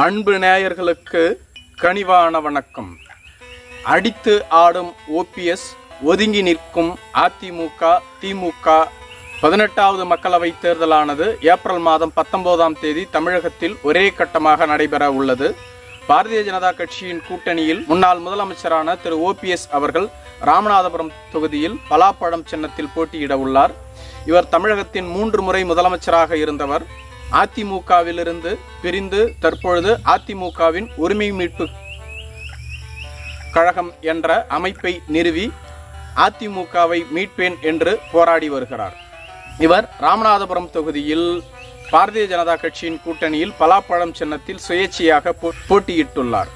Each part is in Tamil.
அன்பு நேயர்களுக்கு கனிவான வணக்கம். அடித்து ஆடும் ஓபிஎஸ் ஒதுங்கி நிற்கும் அதிமுக திமுக பதினெட்டாவது மக்களவை தேர்தலானது ஏப்ரல் மாதம் பத்தொன்பதாம் தேதி தமிழகத்தில் ஒரே கட்டமாக நடைபெற உள்ளது. பாரதிய ஜனதா கட்சியின் கூட்டணியில் முன்னாள் முதலமைச்சரான திரு ஓபிஎஸ் அவர்கள் ராமநாதபுரம் தொகுதியில் பலாப்பழம் சின்னத்தில் போட்டியிட உள்ளார். இவர் தமிழகத்தின் மூன்று முறை முதலமைச்சராக இருந்தவர். அதிமுகவிலிருந்து பிரிந்து தற்பொழுது அதிமுகவின் உரிமை மீட்பு கழகம் என்ற அமைப்பை நிறுவி அதிமுகவை மீட்பேன் என்று போராடி வருகிறார். இவர் ராமநாதபுரம் தொகுதியில் பாரதிய ஜனதா கட்சியின் கூட்டணியில் பலாப்பழம் சின்னத்தில் சுயேட்சையாக போ- போட்டியிட்டுள்ளார்.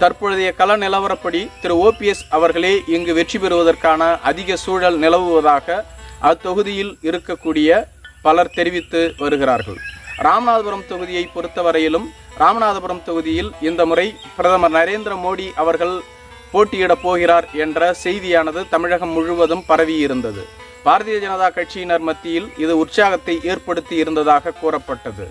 தற்பொழுதைய கள நிலவரப்படி திரு ஓபிஎஸ் அவர்களே இங்கு வெற்றி பெறுவதற்கான அதிக சூழல் நிலவுவதாக அத்தொகுதியில் இருக்கக்கூடிய பலர் தெரிவித்து வருகிறார்கள். ராமநாதபுரம் தொகுதியை பொறுத்தவரையிலும் ராமநாதபுரம் தொகுதியில் இந்த முறை பிரதமர் நரேந்திர மோடி அவர்கள் போட்டியிடப் போகிறார் என்ற செய்தியானது தமிழகம் முழுவதும் பரவியிருந்தது. பாரதிய ஜனதா கட்சியினர் மத்தியில் இது உற்சாகத்தை ஏற்படுத்தி இருந்ததாக கூறப்பட்டது.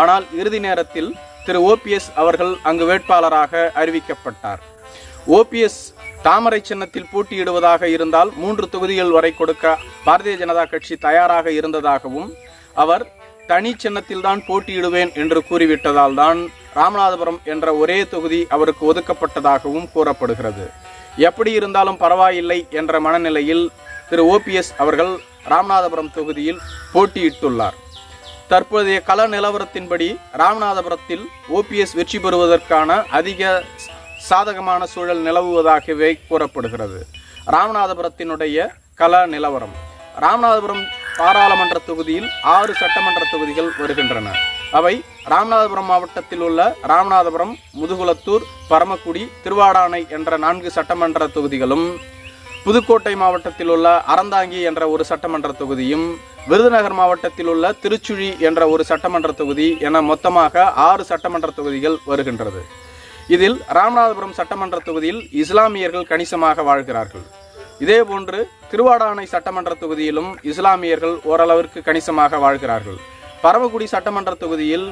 ஆனால் இறுதி நேரத்தில் திரு ஓபிஎஸ் அவர்கள் அங்கு வேட்பாளராக அறிவிக்கப்பட்டார். ஓபிஎஸ் தாமரை சின்னத்தில் போட்டியிடுவதாக இருந்தால் மூன்று தொகுதிகள் வரை கொடுக்க பாரதிய ஜனதா கட்சி தயாராக இருந்ததாகவும் அவர் தனி சின்னத்தில்தான் போட்டியிடுவேன் என்று கூறிவிட்டதால் தான் ராமநாதபுரம் என்ற ஒரே தொகுதி அவருக்கு ஒதுக்கப்பட்டதாகவும் கூறப்படுகிறது. எப்படி இருந்தாலும் பரவாயில்லை என்ற மனநிலையில் திரு ஓபிஎஸ் அவர்கள் ராமநாதபுரம் தொகுதியில் போட்டியிட்டுள்ளார். தற்போதைய கள நிலவரத்தின்படி ராமநாதபுரத்தில் ஓபிஎஸ் வெற்றி பெறுவதற்கான அதிக சாதகமான சூழல் நிலவுவதாகவே கூறப்படுகிறது. ராமநாதபுரத்தினுடைய கள நிலவரம். ராமநாதபுரம் பாராளுமன்ற தொகுதியில் ஆறு சட்டமன்ற தொகுதிகள் வருகின்றன. அவை ராமநாதபுரம் மாவட்டத்தில் உள்ள ராமநாதபுரம் முதுகுளத்தூர் பரமக்குடி திருவாடானை என்ற நான்கு சட்டமன்ற தொகுதிகளும் புதுக்கோட்டை மாவட்டத்தில் உள்ள அறந்தாங்கி என்ற ஒரு சட்டமன்ற தொகுதியும் விருதுநகர் மாவட்டத்தில் உள்ள திருச்சுழி என்ற ஒரு சட்டமன்ற தொகுதி என மொத்தமாக ஆறு சட்டமன்ற தொகுதிகள் வருகின்றது. இதில் ராமநாதபுரம் சட்டமன்ற தொகுதியில் இஸ்லாமியர்கள் கணிசமாக வாழ்கிறார்கள். இதேபோன்று திருவாடானை சட்டமன்ற தொகுதியிலும் இஸ்லாமியர்கள் ஓரளவிற்கு கணிசமாக வாழ்கிறார்கள். பரமக்குடி சட்டமன்ற தொகுதியில்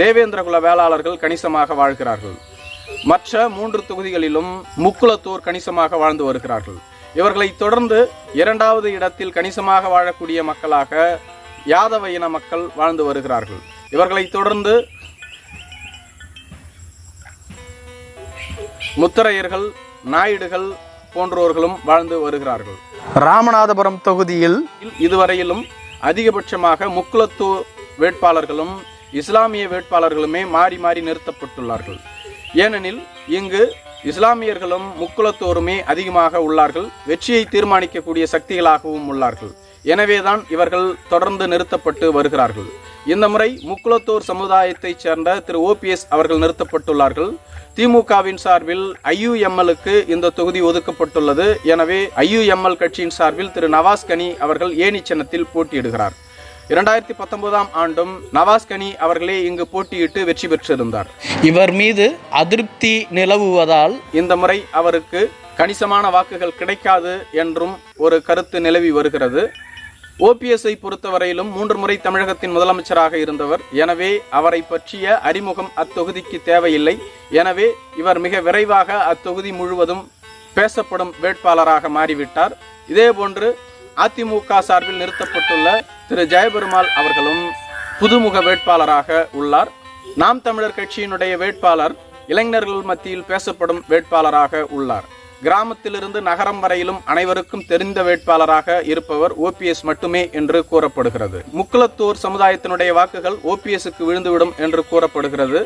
தேவேந்திரகுல வேளாளர்கள் கணிசமாக வாழ்கிறார்கள். மற்ற மூன்று தொகுதிகளிலும் முக்குளத்தோர் கணிசமாக வாழ்ந்து வருகிறார்கள். இவர்களை தொடர்ந்து இரண்டாவது இடத்தில் கணிசமாக வாழக்கூடிய மக்களாக யாதவ இன மக்கள் வாழ்ந்து வருகிறார்கள். இவர்களை தொடர்ந்து முத்தரையர்கள் நாயுடுகள் போன்றோர்களும் வாழ்ந்து வருகிறார்கள். ராமநாதபுரம் தொகுதியில் இதுவரையிலும் அதிகபட்சமாக முக்குளத்தூர் வேட்பாளர்களும் இஸ்லாமிய வேட்பாளர்களுமே மாறி மாறி நிறுத்தப்பட்டுள்ளார்கள். ஏனெனில் இங்கு இஸ்லாமியர்களும் முக்குளத்தோருமே அதிகமாக உள்ளார்கள். வெற்றியை தீர்மானிக்கக்கூடிய சக்திகளாகவும் உள்ளார்கள். எனவேதான் இவர்கள் தொடர்ந்து நிறுத்தப்பட்டு வருகிறார்கள். இந்த முறை முக்குளத்தோர் சமுதாயத்தைச் சேர்ந்த திரு ஓபிஎஸ் அவர்கள் நிறுத்தப்பட்டுள்ளார்கள். திமுகவின் சார்பில் ஐயுஎம்எல்லுக்கு இந்த தொகுதி ஒதுக்கப்பட்டுள்ளது. எனவே ஐயுஎம்எல் கட்சியின் சார்பில் திரு நவாஸ் கனி அவர்கள் ஏணி சின்னத்தில் போட்டியிடுகிறார். இரண்டாயிரத்தி பத்தொன்பதாம் ஆண்டும் நவாஸ் கனி அவர்களே இங்கு போட்டியிட்டு வெற்றி பெற்றிருந்தார். இவர் மீது அதிருப்தி நிலவுவதால் இந்த முறை அவருக்கு கணிசமான வாக்குகள் கிடைக்காது என்றும் ஒரு கருத்து நிலவி வருகிறது. ஓபிஎஸ்ஐ பொறுத்தவரையிலும் மூன்று முறை தமிழகத்தின் முதலமைச்சராக இருந்தவர். எனவே அவரை பற்றிய அறிமுகம் அத்தொகுதிக்கு தேவையில்லை. எனவே இவர் மிக விரைவாக அத்தொகுதி முழுவதும் பேசப்படும் வேட்பாளராக மாறிவிட்டார். இதேபோன்று அதிமுக சார்பில் நிறுத்தப்பட்டுள்ள திரு ஜெயபெருமாள் அவர்களும் புதுமுக வேட்பாளராக உள்ளார். நாம் தமிழர் கட்சியினுடைய வேட்பாளர் இளைஞர்கள் மத்தியில் பேசப்படும் வேட்பாளராக உள்ளார். கிராமத்திலிருந்து நகரம் வரையிலும் அனைவருக்கும் தெரிந்த வேட்பாளராக இருப்பவர் ஓபிஎஸ் மட்டுமே என்று கூறப்படுகிறது. முக்குளத்தூர் சமுதாயத்தினுடைய வாக்குகள் ஓபிஎஸ்க்கு விழுந்துவிடும் என்று கூறப்படுகிறது.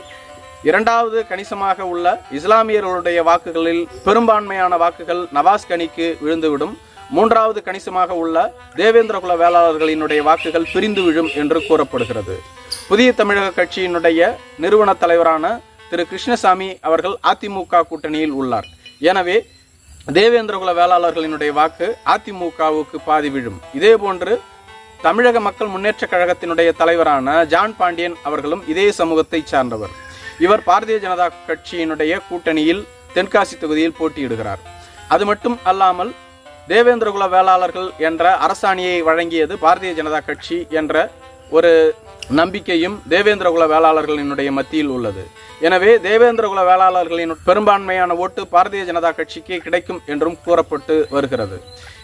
இரண்டாவது கணிசமாக உள்ள இஸ்லாமியர்களுடைய வாக்குகளில் பெரும்பான்மையான வாக்குகள் நவாஸ் கனிக்கு விழுந்துவிடும். மூன்றாவது கணிசமாக உள்ள தேவேந்திரகுல வேளாளர்களினுடைய வாக்குகள் பிரிந்து விழும் என்று கூறப்படுகிறது. புதிய தமிழக கட்சியினுடைய நிறுவன தலைவரான திரு கிருஷ்ணசாமி அவர்கள் அதிமுக கூட்டணியில் உள்ளார். எனவே தேவேந்திரகுல வேளாளர்களினுடைய வாக்கு அதிமுகவுக்கு பாதி விழும். இதே போன்று தமிழக மக்கள் முன்னேற்ற கழகத்தினுடைய தலைவரான ஜான் பாண்டியன் அவர்களும் இதே சமூகத்தை சார்ந்தவர். இவர் பாரதிய ஜனதா கட்சியினுடைய கூட்டணியில் தென்காசி தொகுதியில் போட்டியிடுகிறார். அது மட்டும் அல்லாமல் தேவேந்திரகுல வேளாளர்கள் என்ற அரசாணியை வழங்கியது பாரதிய ஜனதா கட்சி என்ற ஒரு நம்பிக்கையும் தேவேந்திரகுல வேளாளர்களினுடைய மத்தியில் உள்ளது. எனவே தேவேந்திரகுல வேளாளர்களின் பெரும்பான்மையான ஓட்டு பாரதிய ஜனதா கட்சிக்கு கிடைக்கும் என்றும் கூறப்பட்டு வருகிறது.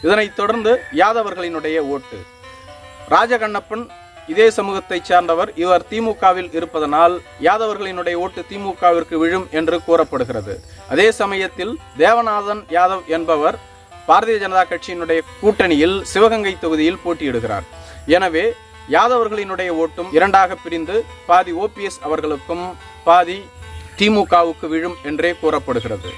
இதனைத் தொடர்ந்து யாதவர்களினுடைய ஓட்டு. ராஜகண்ணப்பன் இதே சமூகத்தைச் சார்ந்தவர் இவர் திமுகவில் இருப்பதனால் யாதவர்களினுடைய ஓட்டு திமுகவிற்கு விழும் என்று கூறப்படுகிறது. அதே சமயத்தில் தேவநாதன் யாதவ் என்பவர் பாரதிய ஜனதா கட்சியினுடைய கூட்டணியில் சிவகங்கை தொகுதியில் போட்டியிடுகிறார். எனவே யாதவர்களினுடைய ஓட்டும் இரண்டாக பிரிந்து பாதி ஓபிஎஸ் அவர்களுக்கும் பாதி திமுகவுக்கு விழும் என்றே கூறப்படுகிறது.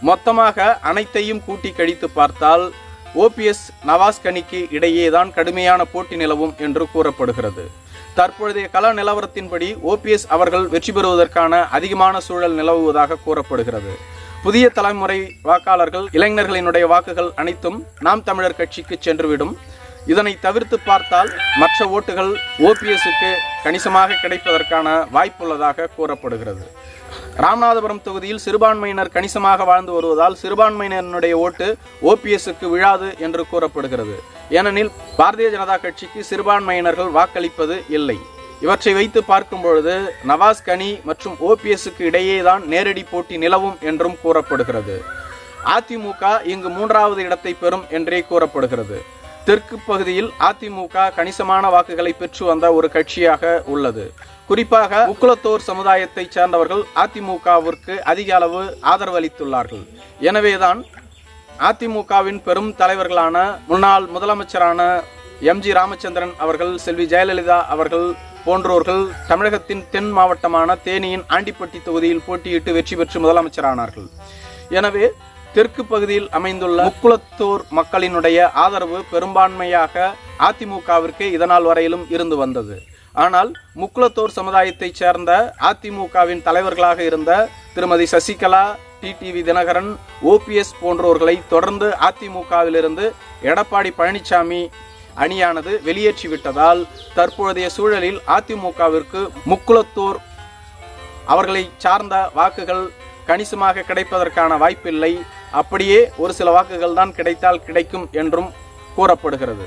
மொத்தமாக அனைத்தையும் கூட்டி கழித்து பார்த்தால் ஓபிஎஸ் நவாஸ் கனிக்கு இடையேதான் கடுமையான போட்டி நிலவும் என்று கூறப்படுகிறது. தற்பொழுதைய கள நிலவரத்தின்படி ஓபிஎஸ் அவர்கள் வெற்றி பெறுவதற்கான அதிகமான சூழல் நிலவுவதாக கூறப்படுகிறது. புதிய தலைமுறை வாக்காளர்கள் இளைஞர்களினுடைய வாக்குகள் அனைத்தும் நாம் தமிழர் கட்சிக்கு சென்றுவிடும். இதனை தவிர்த்து பார்த்தால் மற்ற ஓட்டுகள் ஓபிஎஸ்க்கு கணிசமாக கிடைப்பதற்கான வாய்ப்புள்ளதாக கூறப்படுகிறது. ராமநாதபுரம் தொகுதியில் சிறுபான்மையினர் கணிசமாக வாழ்ந்து வருவதால் சிறுபான்மையினருடைய ஓட்டு ஓபிஎஸ்க்கு விழாது என்று கூறப்படுகிறது. ஏனெனில் பாரதிய ஜனதா கட்சிக்கு சிறுபான்மையினர்கள் வாக்களிப்பது இல்லை. இவற்றை வைத்து பார்க்கும் பொழுது நவாஸ் கனி மற்றும் ஓபிஎஸ்க்கு இடையேதான் நேரடி போட்டி நிலவும் என்றும் கூறப்படுகிறது. அதிமுக இங்கு மூன்றாவது இடத்தை பெறும் என்றே கூறப்படுகிறது. தெற்கு பகுதியில் அதிமுக கணிசமான வாக்குகளை பெற்று வந்த ஒரு கட்சியாக உள்ளது. குறிப்பாக முக்குளத்தோர் சமுதாயத்தைச் சேர்ந்தவர்கள் அதிமுகவிற்கு அதிக அளவு ஆதரவு அளித்துள்ளார்கள் எனவேதான் அதிமுகவின் பெரும் தலைவர்களான முன்னாள் முதலமைச்சரான எம் ஜி ராமச்சந்திரன் அவர்கள் செல்வி ஜெயலலிதா அவர்கள் போன்றோர்கள் தமிழகத்தின் தென் மாவட்டமான தேனியின் ஆண்டிப்பட்டி தொகுதியில் போட்டியிட்டு வெற்றி பெற்று முதலமைச்சரானார்கள். எனவே தெற்கு பகுதியில் அமைந்துள்ள முக்குளத்தூர் மக்களினுடைய ஆதரவு பெரும்பான்மையாக அதிமுகவிற்கு இதனால் வரையிலும் இருந்து வந்தது. ஆனால் முக்குளத்தூர் சமுதாயத்தைச் சேர்ந்த அதிமுகவின் தலைவர்களாக இருந்த திருமதி சசிகலா டிடிவி தினகரன் ஓபிஎஸ் போன்றோர்களை தொடர்ந்து அதிமுகவிலிருந்து எடப்பாடி பழனிசாமி அணியானது வெளியேற்றிவிட்டதால் தற்போதைய சூழலில் அதிமுகவிற்கு முக்குளத்தூர் அவர்களை சார்ந்த வாக்குகள் கணிசமாக கிடைப்பதற்கான வாய்ப்பில்லை. அப்படியே ஒரு சில வாக்குகள் தான் கிடைத்தால் கிடைக்கும் என்றும் கூறப்படுகிறது.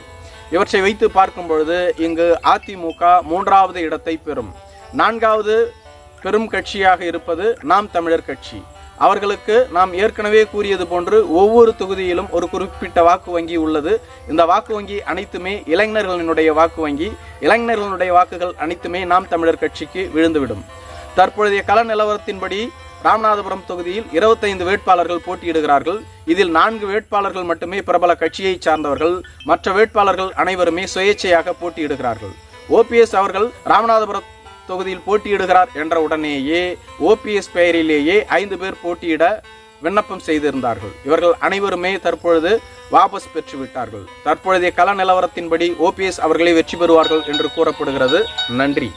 இவற்றை வைத்து பார்க்கும் பொழுது இங்கு அதிமுக மூன்றாவது இடத்தை பெறும். நான்காவது பெரும் கட்சியாக இருப்பது நாம் தமிழர் கட்சி. அவர்களுக்கு நாம் ஏற்கனவே கூறியது போன்று ஒவ்வொரு தொகுதியிலும் ஒரு குறிப்பிட்ட வாக்கு வங்கி உள்ளது. இந்த வாக்கு வங்கி அனைத்துமே இளைஞர்களினுடைய வாக்கு வங்கி. இளைஞர்களுடைய வாக்குகள் அனைத்துமே நாம் தமிழர் கட்சிக்கு விழுந்துவிடும். தற்பொழுதைய கள நிலவரத்தின்படி ராமநாதபுரம் தொகுதியில் இருபத்தைந்து வேட்பாளர்கள் போட்டியிடுகிறார்கள். இதில் நான்கு வேட்பாளர்கள் மட்டுமே பிரபல கட்சியை சார்ந்தவர்கள். மற்ற வேட்பாளர்கள் அனைவருமே சுயேட்சையாக போட்டியிடுகிறார்கள். ஓபிஎஸ் அவர்கள் ராமநாதபுரம் தொகுதியில் போட்டியிடுகிறார் என்ற உடனேயே ஓபிஎஸ் பெயரிலேயே ஐந்து பேர் போட்டியிட விண்ணப்பம் செய்திருந்தார்கள். இவர்கள் அனைவருமே தற்பொழுது வாபஸ் பெற்றுவிட்டார்கள். தற்பொழுதைய கள நிலவரத்தின்படி ஓபிஎஸ் அவர்களே வெற்றி பெறுவார்கள் என்று கூறப்படுகிறது. நன்றி.